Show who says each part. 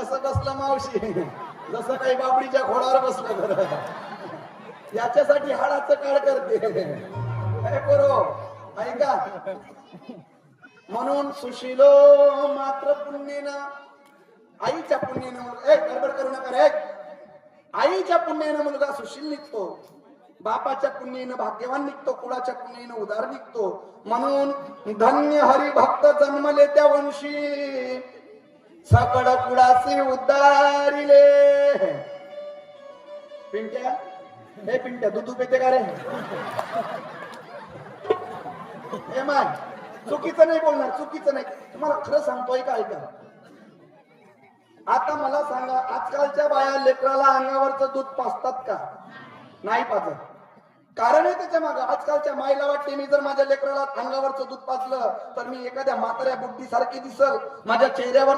Speaker 1: कसं बसलं मावशी. जसं काही बाबडीच्या घोडावर बसलं तर याच्यासाठी हाडाचं काळ करते. करो हो? ऐका. म्हणून सुशिलो मात्र पुण्येनं आईच्या पुण्यानं ए गडबड करू नका रे. आईच्या पुण्यानं मुलगा सुशील निघतो. बापाच्या पुण्यानं भाग्यवान निघतो. कुळाच्या पुण्यानं उदार निघतो. म्हणून धन्य हरी भक्त जन्मले त्या वंशी. सकड कुळाचे उद्धारिले पिंट्या? हे पिंट्या दूध पेते का रे? हे माय चुकीचं नाही बोलणार चुकीचं नाही. तुम्हाला खरं सांगतोय का ऐका. आता मला सांगा आजकालच्या बाया लेकराला अंगावरचं दूध पाजतात का? नाही पाजत. कारण आहे त्याच्या मागं आजकालच्या माईला वाटते मी जर माझ्या लेकराला अंगावरचं दूध पाजलं तर मी एखाद्या म्हाताऱ्या बुद्धी सारखी दिसल माझ्या चेहऱ्यावर